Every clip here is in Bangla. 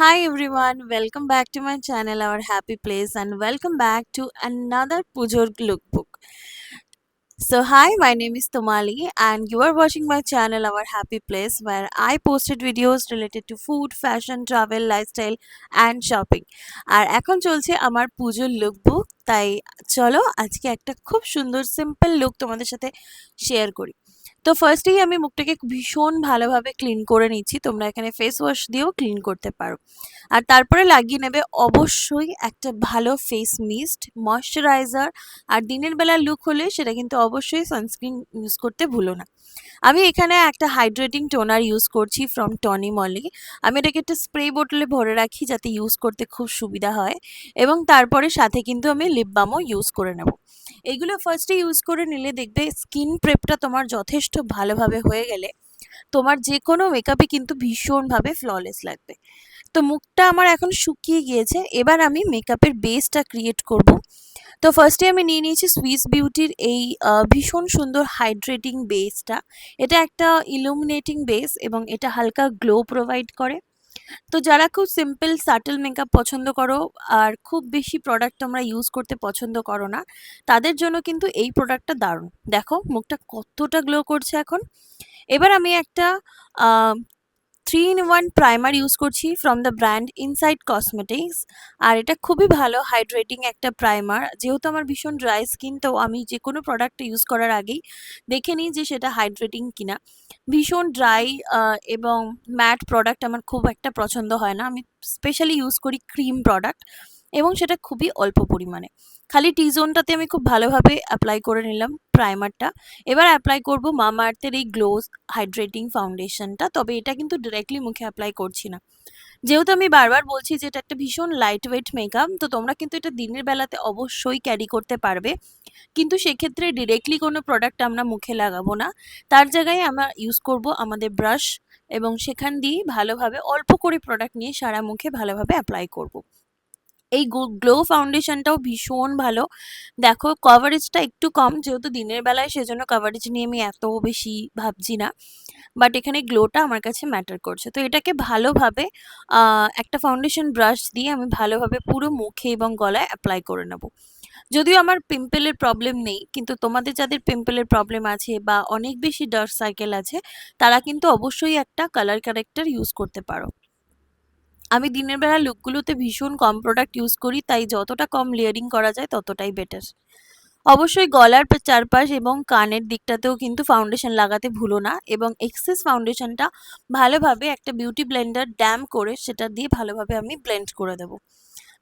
Hi everyone, welcome back to my channel, Our Happy Place, and welcome back to another Pujor lookbook. So, hi, my name is Tomali, and you are watching my channel, Our Happy Place, where I posted videos related to food, fashion, travel, lifestyle, and shopping. আর এখন চলছে আমার পুজোর লুকবুক তাই চলো আজকে একটা খুব সুন্দর সিম্পল লুক তোমাদের সাথে শেয়ার করি তো ফার্স্টেই আমি মুখটাকে ভীষণ ভালোভাবে ক্লিন করে নিচ্ছি। তোমরা এখানে ফেস ওয়াশ দিয়েও ক্লিন করতে পারো। আর তারপরে লাগিয়ে নেবে অবশ্যই একটা ভালো ফেস মিস্ট ময়শ্চারাইজার আর দিনের বেলা লুক হলে সেটা কিন্তু অবশ্যই সানস্ক্রিন ইউজ করতে ভুলো না। আমি এখানে একটা হাইড্রেটিং টোনার ইউজ করছি ফ্রম টনি মলি আমি এটাকে একটা স্প্রে বোটলে ভরে রাখি যাতে ইউজ করতে খুব সুবিধা হয়। এবং তারপরে সাথে কিন্তু আমি লিপ বামও ইউজ করে নেব। এগুলো ফার্স্টে ইউজ করে নিলে দেখবে স্কিন প্রেপটা তোমার যথেষ্ট ভালোভাবে হয়ে গেলে তোমার যে কোনো মেকআপই কিন্তু ভীষণভাবে ফ্ললেস লাগবে। তো মুখটা আমার এখন শুকিয়ে গিয়েছে। এবার আমি মেকআপের বেসটা ক্রিয়েট করব। তো ফার্স্টে আমি নিয়ে নিয়েছি সুইস বিউটির এই ভীষণ সুন্দর হাইড্রেটিং বেসটা এটা একটা ইলুমিনেটিং বেস এবং এটা হালকা গ্লো প্রোভাইড করে। তো যারা খুব সিম্পল সাটল মেকআপ পছন্দ করো, আর খুব বেশি প্রোডাক্ট তোমরা ইউজ করতে পছন্দ করো না, তাদের জন্য কিন্তু এই প্রোডাক্টটা দারুণ। দেখো, মুখটা কতটা গ্লো করছে এখন। এবার আমি একটা three in one primer use করছি from the brand Insight Cosmetics আর এটা খুবই ভালো হাইড্রেটিং একটা প্রাইমার যেহেতু আমার ভীষণ ড্রাই স্কিন তো আমি যে কোনো প্রোডাক্ট ইউজ করার আগেই দেখে নিই যে সেটা হাইড্রেটিং কিনা। ভীষণ ড্রাই এবং ম্যাট প্রোডাক্ট আমার খুব একটা পছন্দ হয় না। আমি স্পেশালি ইউজ করি ক্রিম প্রোডাক্ট এবং সেটা খুবই অল্প পরিমাণে। খালি টি জোনটাতে আমি খুব ভালোভাবে অ্যাপ্লাই করে নিলাম প্রাইমারটা এবার অ্যাপ্লাই করব মামা আর্থের এই গ্লোজ হাইড্রেটিং ফাউন্ডেশনটা তবে এটা কিন্তু ডিরেক্টলি মুখে অ্যাপ্লাই করছি না। যেহেতু আমি বারবার বলছি যে এটা একটা ভীষণ লাইট ওয়েট মেকআপ তো তোমরা কিন্তু এটা দিনের বেলাতে অবশ্যই ক্যারি করতে পারবে। কিন্তু সেক্ষেত্রে ডিরেক্টলি কোনো প্রোডাক্ট আমরা মুখে লাগাবো না। তার জায়গায় আমরা ইউজ করব আমাদের ব্রাশ এবং সেখান দিয়ে ভালোভাবে অল্প করে প্রোডাক্ট নিয়ে সারা মুখে ভালোভাবে অ্যাপ্লাই করব। এই গ্লো ফাউন্ডেশনটাও ভীষণ ভালো। দেখো কভারেজটা একটু কম, যেহেতু দিনের বেলায় সেজন্য কভারেজ নিয়ে আমি এত বেশি ভাবছি না। বাট এখানে গ্লোটা আমার কাছে ম্যাটার করছে। তো এটাকে ভালোভাবে একটা ফাউন্ডেশন ব্রাশ দিয়ে আমি ভালোভাবে পুরো মুখে এবং গলায় অ্যাপ্লাই করে নেব। যদিও আমার পিম্পলের প্রবলেম নেই, কিন্তু তোমাদের যাদের পিম্পলের প্রবলেম আছে বা অনেক বেশি ডার্ক সার্কেল আছে, তারা কিন্তু অবশ্যই একটা কালার কারেক্টার ইউজ করতে পারো। আমি দিনের বেলা লুকগুলোতে ভীষণ কম প্রোডাক্ট ইউজ করি, তাই যতটা কম লেয়ারিং করা যায় ততটাই বেটার অবশ্যই গলার চারপাশ এবং কানের দিকটাতেও কিন্তু ফাউন্ডেশন লাগাতে ভুলো না এবং এক্সেস ফাউন্ডেশনটা ভালোভাবে একটা বিউটি ব্লেন্ডার ড্যাম করে সেটা দিয়ে ভালোভাবে আমি ব্লেন্ড করে দেবো।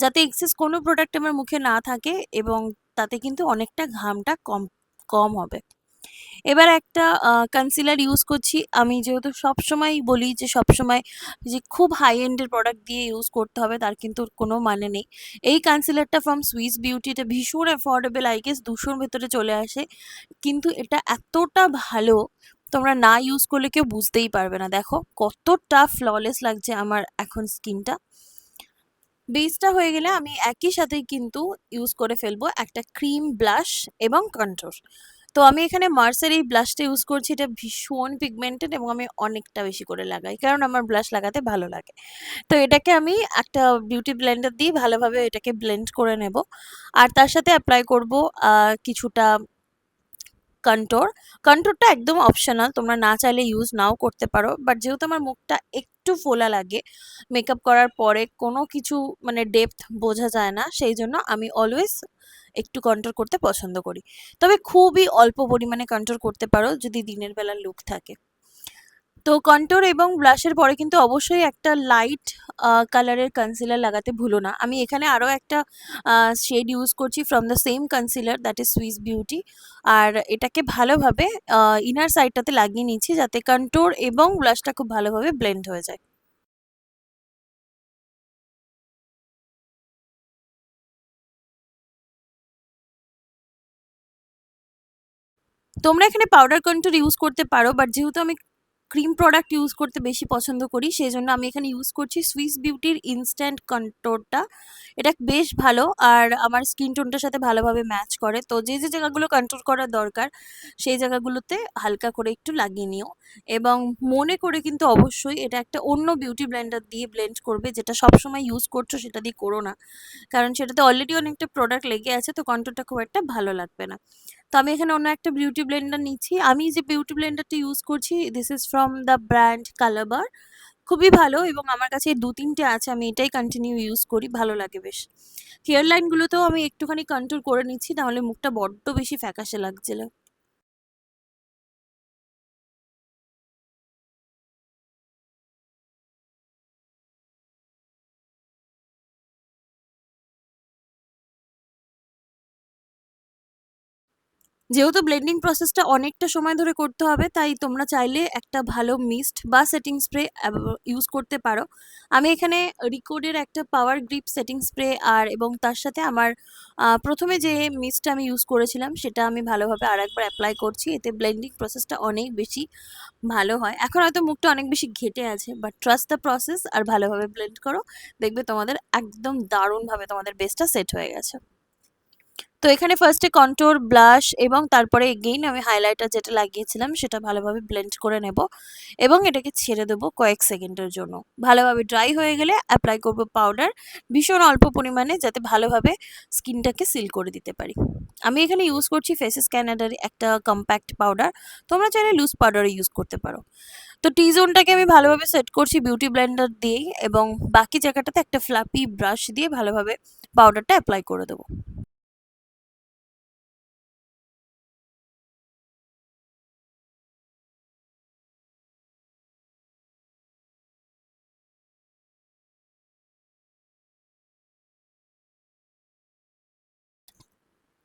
যাতে এক্সেস কোনো প্রোডাক্ট আমার মুখে না থাকে এবং তাতে কিন্তু অনেকটা ঘামটা কম কম হবে। এবার একটা কনসিলার ইউজ করছি। আমি যেহেতু সবসময় বলি যে, সবসময় যে, খুব হাই এন্ডের প্রোডাক্ট দিয়ে ইউজ করতে হবে, তার কিন্তু কোনো মানে নেই। এই কনসিলারটা ফ্রম সুইস বিউটি এটা ভীষণ অ্যাফোর্ডেবল আই গেস দুশোর ভেতরে চলে আসে। কিন্তু এটা এতটা ভালো, তোমরা না ইউজ করলে কেউ বুঝতেই পারবে না। দেখো, কতটা ফ্ললেস লাগছে আমার এখন স্কিনটা বেসটা হয়ে গেলে আমি একই সাথে কিন্তু ইউজ করে ফেলব একটা ক্রিম ব্লাশ এবং কন্ট্রোর তো আমি এখানে মার্সের এই ব্লাশটা ইউজ করছি, এটা ভীষণ পিগমেন্টেড এবং আমি অনেকটা বেশি করে লাগাই, কারণ আমার ব্লাশ লাগাতে ভালো লাগে। তো এটাকে আমি একটা বিউটি ব্লেন্ডার দিয়ে ভালোভাবে এটাকে ব্লেন্ড করে নেব। আর তার সাথে অ্যাপ্লাই করব কিছুটা কন্টোর কন্টোরটা একদম অপশনাল তোমরা না চাইলে ইউজ নাও করতে পারো বাট যেহেতু আমার মুখটা একটু ফোলা লাগে মেকআপ করার পরে কোনো কিছু মানে ডেপথ বোঝা যায় না, সেই জন্য আমি অলওয়েজ একটু কন্ট্রোল করতে পছন্দ করি। তবে খুবই অল্প পরিমাণে কন্ট্রোল করতে পারো যদি দিনের বেলার লুক থাকে। তো কন্ট্রোর এবং ব্লাশের পরে কিন্তু অবশ্যই একটা লাইট কালারের কনসিলার লাগাতে ভুলো না। আমি এখানে আরও একটা শেড ইউজ করছি from the same concealer that is Swiss Beauty আর এটাকে ভালোভাবে ইনার সাইডটাতে লাগিয়ে নিচ্ছি যাতে কন্ট্রোর এবং ব্লাশটা খুব ভালোভাবে ব্লেন্ড হয়ে যায়। তোমরা এখানে পাউডার কন্ট্রোর ইউজ করতে পারো বাট যেহেতু আমি ক্রিম প্রোডাক্ট ইউজ করতে বেশি পছন্দ করি সেই জন্য আমি এখানে ইউজ করছি সুইস বিউটির ইনস্ট্যান্ট কন্ট্রোরটা এটা বেশ ভালো, আর আমার স্কিন টোনটার সাথে ভালোভাবে ম্যাচ করে। তো যে যে জায়গাগুলো কন্ট্রোল করার দরকার, সেই জায়গাগুলোতে হালকা করে একটু লাগিয়ে নিও। এবং মনে করে কিন্তু অবশ্যই এটা একটা অন্য বিউটি ব্লেন্ডার দিয়ে ব্লেন্ড করবে, যেটা সবসময় ইউজ করছ সেটা দিয়ে করো না। কারণ সেটাতে অলরেডি অনেকটা প্রোডাক্ট লেগে আছে, তো কন্ট্রোলটা খুব একটা ভালো লাগবে না। তো আমি এখানে অন্য একটা বিউটি ব্লেন্ডার নিচ্ছি। আমি যে বিউটি ব্লেন্ডারটা ইউজ করছি this is from the brand Colorbar খুবই ভালো এবং আমার কাছে দু তিনটে আছে, আমি এটাই কন্টিনিউ ইউজ করি, ভালো লাগে বেশ। হেয়ার লাইনগুলোতেও আমি একটুখানি কন্ট্রোল করে নিচ্ছি তাহলে মুখটা বড্ড বেশি ফ্যাকাশে লাগছিল। যেহেতু ব্লেন্ডিং প্রসেসটা অনেকটা সময় ধরে করতে হবে, তাই তোমরা চাইলে একটা ভালো মিস্ট বা সেটিং স্প্রে ইউজ করতে পারো। আমি এখানে রিকোডের একটা পাওয়ার গ্রিপ সেটিং স্প্রে আর এবং তার সাথে আমার প্রথমে যে মিস্টটা আমি ইউজ করেছিলাম, সেটা আমি ভালোভাবে আর একবার অ্যাপ্লাই করছি। এতে ব্লেন্ডিং প্রসেসটা অনেক বেশি ভালো হয়। এখন হয়তো মুখটা অনেক বেশি ঘেটে আছে বাট ট্রাস্ট দ্য প্রসেস আর ভালোভাবে ব্লেন্ড করো। দেখবে তোমাদের একদম দারুণভাবে তোমাদের বেসটা সেট হয়ে গেছে। তো এখানে ফার্স্টে কন্ট্রোর ব্লাশ এবং তারপরে এগেইন আমি হাইলাইটার যেটা লাগিয়েছিলাম সেটা ভালোভাবে ব্লেন্ড করে নেব এবং এটাকে ছেড়ে দেবো কয়েক সেকেন্ডের জন্য। ভালোভাবে ড্রাই হয়ে গেলে অ্যাপ্লাই করব পাউডার ভীষণ অল্প পরিমাণে যাতে ভালোভাবে স্কিনটাকে সিল করে দিতে পারি। আমি এখানে ইউজ করছি ফেসেস ক্যানাডার একটা কম্প্যাক্ট পাউডার তোমরা চাইলে লুজ পাউডারও ইউজ করতে পারো। তো টি জোনটাকে আমি ভালোভাবে সেট করছি বিউটি ব্লেন্ডার দিয়েই এবং বাকি জায়গাটাতে একটা ফ্লাপি ব্রাশ দিয়ে ভালোভাবে পাউডারটা অ্যাপ্লাই করে দেবো।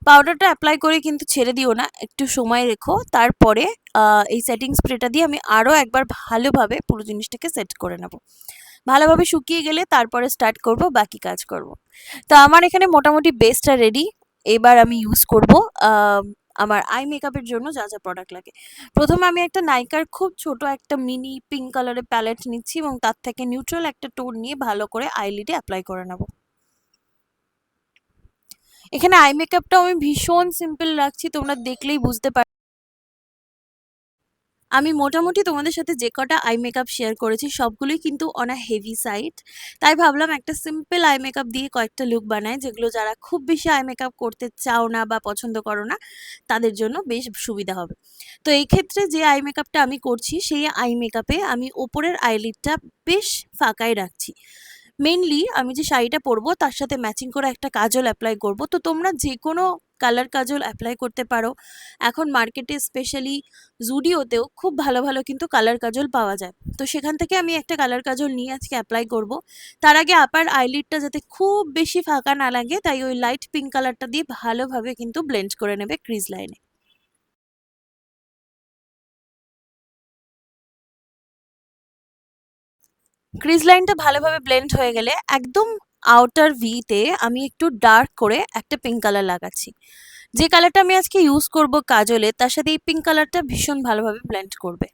পাউডারটা অ্যাপ্লাই করে কিন্তু ছেড়ে দিও না, একটু সময় রেখো। তারপরে এই সেটিং স্প্রেটা দিয়ে আমি আরও একবার ভালোভাবে পুরো জিনিসটাকে সেট করে নেব। ভালোভাবে শুকিয়ে গেলে তারপরে স্টার্ট করব, বাকি কাজ করব। তো আমার এখানে মোটামুটি বেসটা রেডি এবার আমি ইউজ করব আমার আই মেকআপের জন্য যা যা প্রোডাক্ট লাগে। প্রথমে আমি একটা নাইকার খুব ছোট একটা মিনি পিঙ্ক কালারের প্যালেট নিচ্ছি এবং তার থেকে নিউট্রাল একটা টোন নিয়ে ভালো করে আইলিডে অ্যাপ্লাই করে নেব। এখানে আই মেকআপটাও আমি ভীষণ সিম্পল রাখছি, তোমরা দেখলেই বুঝতে পার আমি মোটামুটি তোমাদের সাথে যে কটা আই মেকআপ শেয়ার করেছি, সবগুলোই কিন্তু অন আ হেভি সাইড তাই ভাবলাম একটা সিম্পল আই মেকআপ দিয়ে কয়েকটা লুক বানায় যেগুলো যারা খুব বেশি আই মেকআপ করতে চাও না বা পছন্দ করো না, তাদের জন্য বেশ সুবিধা হবে। তো এই ক্ষেত্রে যে আই মেকআপটা আমি করছি, সেই আই মেকআপে আমি ওপরের আইলিডটা বেশ ফাঁকাই রাখছি। মেনলি আমি যে শাড়িটা পরবো, তার সাথে ম্যাচিং করে একটা কাজল অ্যাপ্লাই করব। তো তোমরা যে কোনো কালার কাজল অ্যাপ্লাই করতে পারো। এখন মার্কেটে স্পেশালি জুডিওতেও খুব ভালো ভালো কিন্তু কালার কাজল পাওয়া যায়। তো সেখান থেকে আমি একটা কালার কাজল নিয়ে আজকে অ্যাপ্লাই করব। তার আগে আপার আইলিডটা যাতে খুব বেশি ফাঁকা না লাগে, তাই ওই লাইট পিঙ্ক কালারটা দিয়ে ভালোভাবে কিন্তু ব্লেন্ড করে নেবে ক্রিজ লাইনে ক্রিজ লাইনটা ভালোভাবে ব্লেন্ড হয়ে গেলে একদম আউটার ভিতে আমি একটু ডার্ক করে একটা পিঙ্ক কালার লাগাচ্ছি। যে কালারটা আমি আজকে ইউজ করব কাজলে, তার সাথে এই পিঙ্ক কালারটা ভীষণ ভালোভাবে ব্লেন্ড করবে।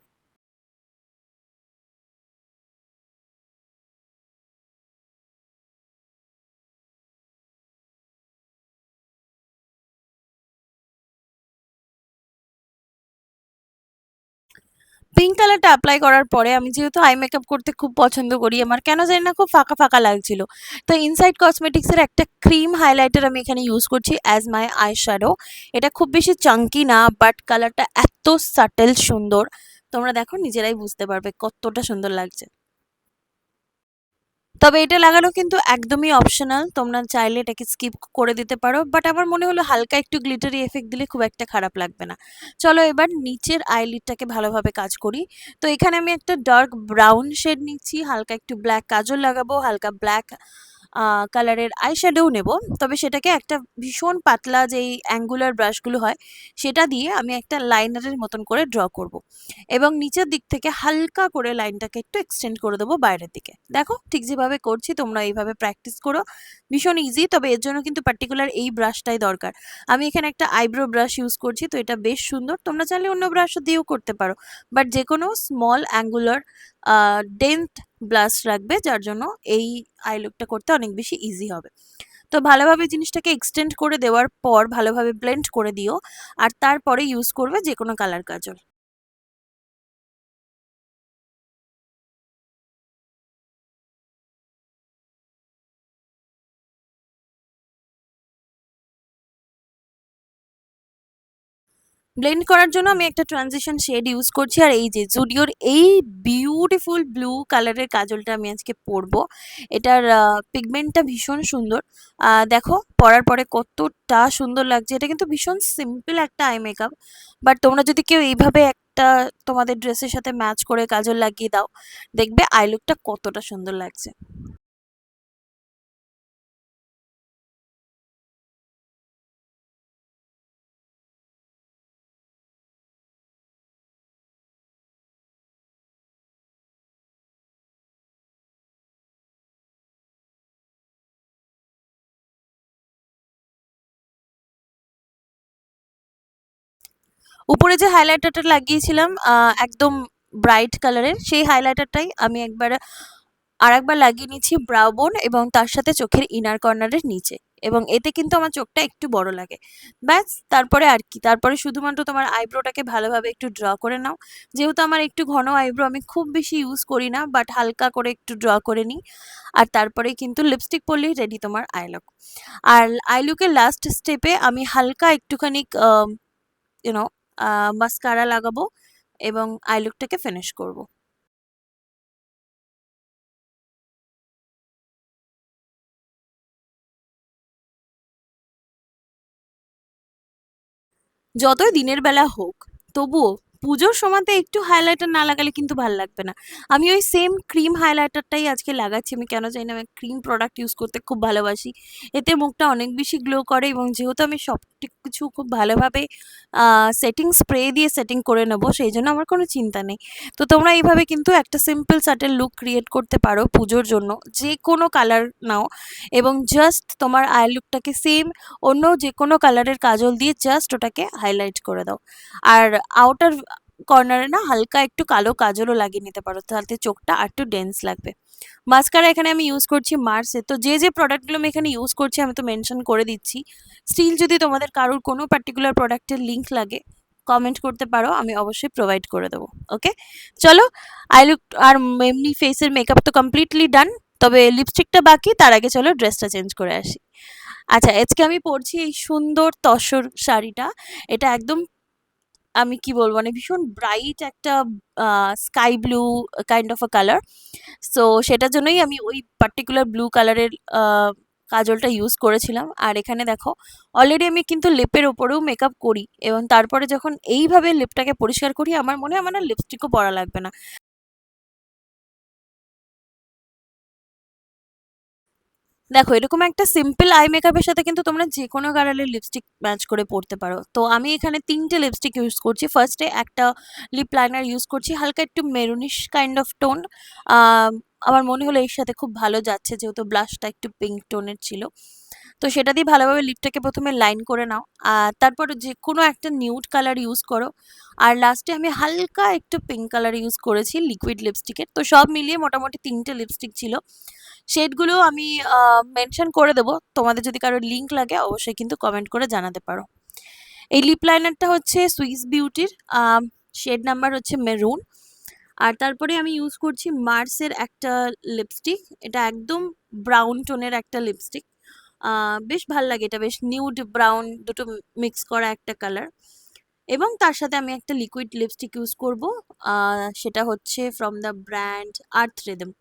পিঙ্ক কালারটা অ্যাপ্লাই করার পরে আমি যেহেতু আই মেকআপ করতে খুব পছন্দ করি, আমার কেন জানি না খুব ফাঁকা ফাঁকা লাগছিল। তো ইনসাইড কসমেটিক্সের একটা ক্রিম হাইলাইটার আমি এখানে ইউজ করছি অ্যাজ মাই আই শ্যাডো এটা খুব বেশি চাঙ্কি না বাট কালারটা এত সাটেল সুন্দর। তোমরা দেখো, নিজেরাই বুঝতে পারবে কতটা সুন্দর লাগছে। তবে এটা লাগানো কিন্তু একদমই অপশনাল তোমরা চাইলে এটাকে স্কিপ করে দিতে পারো। বাট আমার মনে হলো হালকা একটু গ্লিটারি এফেক্ট দিলে খুব একটা খারাপ লাগবে না। চলো এবার নিচের আইলিডটাকে ভালোভাবে কাজ করি। তো এখানে আমি একটা ডার্ক ব্রাউন শেড নিচ্ছি। হালকা একটু ব্ল্যাক কাজল লাগাবো। হালকা ব্ল্যাক কালারের আই শ্যাডোও নেব। তবে সেটাকে একটা ভীষণ পাতলা যেই অ্যাঙ্গুলার ব্রাশগুলো হয়, সেটা দিয়ে আমি একটা লাইনারের মতন করে ড্র করব। এবং নিচের দিক থেকে হালকা করে লাইনটাকে একটু এক্সটেন্ড করে দেবো বাইরের দিকে। দেখো, ঠিক যেভাবে করছি, তোমরা এইভাবে প্র্যাকটিস করো। ভীষণ ইজি তবে এর জন্য কিন্তু পার্টিকুলার এই ব্রাশটাই দরকার। আমি এখানে একটা আইব্রো ব্রাশ ইউজ করছি, তো এটা বেশ সুন্দর। তোমরা চাইলে অন্য ব্রাশও দিয়েও করতে পারো। বাট যে কোনো স্মল অ্যাঙ্গুলার ডেন্ট ব্লাস্ট রাখবে, যার জন্য এই আই লুকটা করতে অনেক বেশি ইজি হবে। তো ভালোভাবে জিনিসটাকে এক্সটেন্ড করে দেওয়ার পর ভালোভাবে ব্লেন্ড করে দিও, আর তারপরে ইউজ করবে যে কোনো কালার কাজল। ব্লেন্ড করার জন্য আমি একটা ট্রানজিশন শেড ইউজ করছি। আর এই যে জুডিওর এই বিউটিফুল ব্লু কালারের কাজলটা আমি আজকে পরবো। এটার পিগমেন্টটা ভীষণ সুন্দর। দেখো, পরার পরে কতটা সুন্দর লাগছে। এটা কিন্তু ভীষণ সিম্পল একটা আই মেকআপ বাট তোমরা যদি কেউ এইভাবে একটা তোমাদের ড্রেসের সাথে ম্যাচ করে কাজল লাগিয়ে দাও, দেখবে আই লুকটা কতটা সুন্দর লাগছে। উপরে যে হাইলাইটারটা লাগিয়েছিলাম একদম ব্রাইট কালারের সেই হাইলাইটারটাই আমি একবার আর একবার লাগিয়ে নিচ্ছি ব্রাউ বোন এবং তার সাথে চোখের ইনার কর্নারের নিচে এবং এতে কিন্তু আমার চোখটা একটু বড় লাগে। ব্যাস, তারপরে আর কি, তারপরে শুধুমাত্র তোমার আইব্রোটাকে ভালোভাবে একটু ড্র করে নাও। যেহেতু আমার একটু ঘন আইব্রো আমি খুব বেশি ইউজ করি না বাট হালকা করে একটু ড্র করে নিই। আর তারপরে কিন্তু লিপস্টিক পরলেই রেডি তোমার আইলুক আর আইলুকের লাস্ট স্টেপে আমি হালকা একটুখানি ইউনো মাস্কারা লাগাবো এবং আই লুকটাকে ফিনিশ করব। যতই দিনের বেলা হোক তবুও পুজোর সময়তে একটু হাইলাইটার না লাগালে কিন্তু ভালো লাগবে না। আমি ওই সেম ক্রিম হাইলাইটারটাই আজকে লাগাচ্ছি। আমি কেন জানি না, আমি ক্রিম প্রোডাক্ট ইউজ করতে খুব ভালোবাসি। এতে মুখটা অনেক বেশি গ্লো করে এবং যেহেতু আমি সব কিছু খুব ভালোভাবে সেটিং স্প্রে দিয়ে সেটিং করে নেব, সেই জন্য আমার কোনো চিন্তা নেই। তো তোমরা এইভাবে কিন্তু একটা সিম্পল সাটেল লুক ক্রিয়েট করতে পারো পুজোর জন্য। যে কোনো কালার নাও এবং জাস্ট তোমার আই লুকটাকে সেম অন্য যে কোনো কালারের কাজল দিয়ে জাস্ট ওটাকে হাইলাইট করে দাও। আর আউটার কর্নারে না হালকা একটু কালো কাজলও লাগিয়ে নিতে পারো। তাতে চোখটা আর একটু ডেন্স লাগবে। মাস্কারা এখানে আমি ইউজ করছি মার্সে তো যে যে প্রোডাক্টগুলো আমি এখানে ইউজ করছি, আমি তো মেনশন করে দিচ্ছি। স্টিল যদি তোমাদের কারোর কোনো পার্টিকুলার প্রোডাক্টের লিঙ্ক লাগে কমেন্ট করতে পারো, আমি অবশ্যই প্রোভাইড করে দেবো। ওকে চলো আই লুক আর এমনি ফেসের মেকআপ তো কমপ্লিটলি ডান তবে লিপস্টিকটা বাকি, তার আগে চলো ড্রেসটা চেঞ্জ করে আসি। আচ্ছা আজকে আমি পরছি এই সুন্দর তসর শাড়িটা। এটা একদম আমি কি বলব? মানে ভীষণ ব্রাইট একটা sky blue kind of a colour so সেটার জন্যই আমি ওই পার্টিকুলার ব্লু কালারের কাজলটা ইউজ করেছিলাম। আর এখানে দেখো অলরেডি আমি কিন্তু লিপের ওপরেও মেকআপ করি। এবং তারপরে যখন এইভাবে লিপটাকে পরিষ্কার করি, আমার মনে হয় আমার লিপস্টিকও পরা লাগবে না। দেখো, এরকম একটা সিম্পল আই মেকআপের সাথে কিন্তু তোমরা যে কোনো কালারের লিপস্টিক ম্যাচ করে পরতে পারো। তো আমি এখানে তিনটে লিপস্টিক ইউজ করছি। ফার্স্টে একটা লিপ লাইনার ইউজ করছি, হালকা একটু মেরুনিশ কাইন্ড অফ টোন আমার মনে হলো এর সাথে খুব ভালো যাচ্ছে, যেহেতু ব্লাশটা একটু পিঙ্ক টোনের ছিল। তো সেটা দিয়ে ভালোভাবে লিপটাকে প্রথমে লাইন করে নাও। আর তারপর যে কোনো একটা নিউড কালার ইউজ করো। আর লাস্টে আমি হালকা একটু পিঙ্ক কালার ইউজ করেছি লিকুইড লিপস্টিকের তো সব মিলিয়ে মোটামুটি তিনটে লিপস্টিক ছিল। শেডগুলো আমি মেনশন করে দেবো। তোমাদের যদি কারোর লিঙ্ক লাগে, অবশ্যই কিন্তু কমেন্ট করে জানাতে পারো। এই লিপ লাইনারটা হচ্ছে সুইস বিউটির শেড নাম্বার হচ্ছে মেরুন আর তারপরে আমি ইউজ করছি মার্সের একটা লিপস্টিক এটা একদম ব্রাউন টোনের একটা লিপস্টিক বেশ ভালো লাগে এটা, বেশ নিউড ব্রাউন দুটো মিক্স করা একটা কালার এবং তার সাথে আমি একটা লিকুইড লিপস্টিক ইউজ করব। সেটা হচ্ছে from the brand Earth Rhythm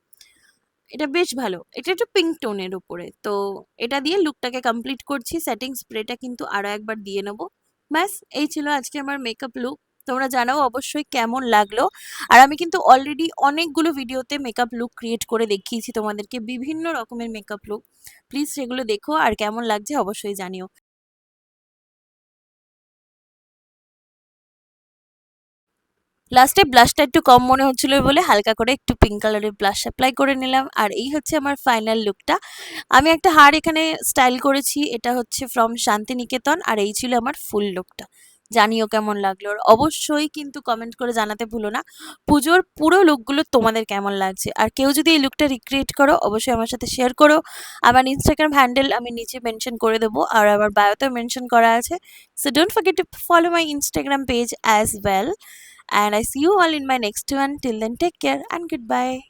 এটা বেশ ভালো। এটা একটু পিঙ্ক টোনের উপরে। তো এটা দিয়ে লুকটাকে কমপ্লিট করছি। সেটিং স্প্রেটা কিন্তু আরও একবার দিয়ে নেব। ব্যাস, এই ছিল আজকে আমার মেকআপ লুক তোমরা জানাও অবশ্যই কেমন লাগল। আর আমি কিন্তু অলরেডি অনেকগুলো ভিডিওতে মেকআপ লুক ক্রিয়েট করে দেখিয়েছি তোমাদেরকে। বিভিন্ন রকমের মেকআপ লুক প্লিজ সেগুলো দেখো। আর কেমন লাগছে অবশ্যই জানিও। লাস্টে ব্লাশটা একটু কম মনে হচ্ছিল বলে হালকা করে একটু পিঙ্ক কালারের ব্লাশ অ্যাপ্লাই করে নিলাম। আর এই হচ্ছে আমার ফাইনাল লুকটা আমি একটা হার এখানে স্টাইল করেছি, এটা হচ্ছে ফ্রম শান্তিনিকেতন আর এই ছিল আমার ফুল লুকটা জানিও কেমন লাগল আর অবশ্যই কিন্তু কমেন্ট করে জানাতে ভুলো না। পুজোর পুরো লুকগুলো তোমাদের কেমন লাগছে? আর কেউ যদি এই লুকটা রিক্রিয়েট করো, অবশ্যই আমার সাথে শেয়ার করো। আমার ইনস্টাগ্রাম হ্যান্ডেল আমি নিচে মেনশন করে দেবো আর আমার বায়োতেও মেনশন করা আছে। So don't forget to follow my Instagram page as well and I see you all in my next one. Till then, take care and goodbye.